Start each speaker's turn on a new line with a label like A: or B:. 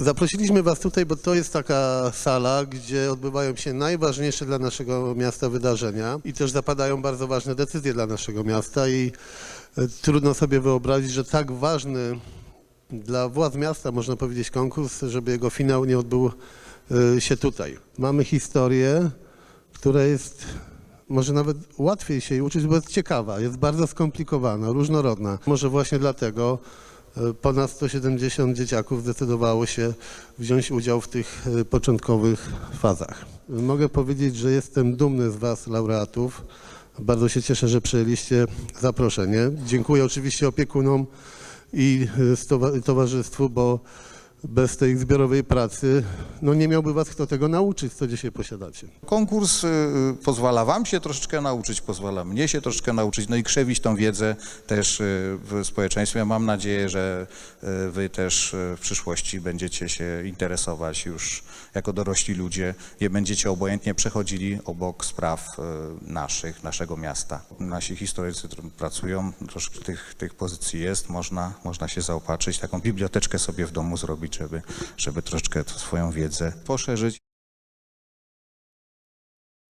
A: Zaprosiliśmy Was tutaj, bo to jest taka sala, gdzie odbywają się najważniejsze dla naszego miasta wydarzenia i też zapadają bardzo ważne decyzje dla naszego miasta i e, trudno sobie wyobrazić, że tak ważny dla władz miasta, można powiedzieć, konkurs, żeby jego finał nie odbył e, się tutaj. Mamy historię, która jest może nawet łatwiej się jej uczyć, bo jest ciekawa, jest bardzo skomplikowana, różnorodna. Może właśnie dlatego ponad 170 dzieciaków zdecydowało się wziąć udział w tych e, początkowych fazach. Mogę powiedzieć, że jestem dumny z Was, laureatów. Bardzo się cieszę, że przyjęliście zaproszenie. Dziękuję oczywiście opiekunom i e, towarzystwu, bo bez tej zbiorowej pracy no nie miałby Was kto tego nauczyć, co dzisiaj posiadacie.
B: Konkurs y, y, pozwala Wam się troszeczkę nauczyć, pozwala mnie się troszeczkę nauczyć, no i krzewić tą wiedzę też y, w społeczeństwie. Mam nadzieję, że Wy też w przyszłości będziecie się interesować już jako dorośli ludzie i będziecie obojętnie przechodzili obok spraw naszych, naszego miasta. Nasi historycy pracują, troszkę tych, tych pozycji jest, można, można się zaopatrzyć, taką biblioteczkę sobie w domu zrobić, żeby, żeby troszeczkę swoją wiedzę poszerzyć.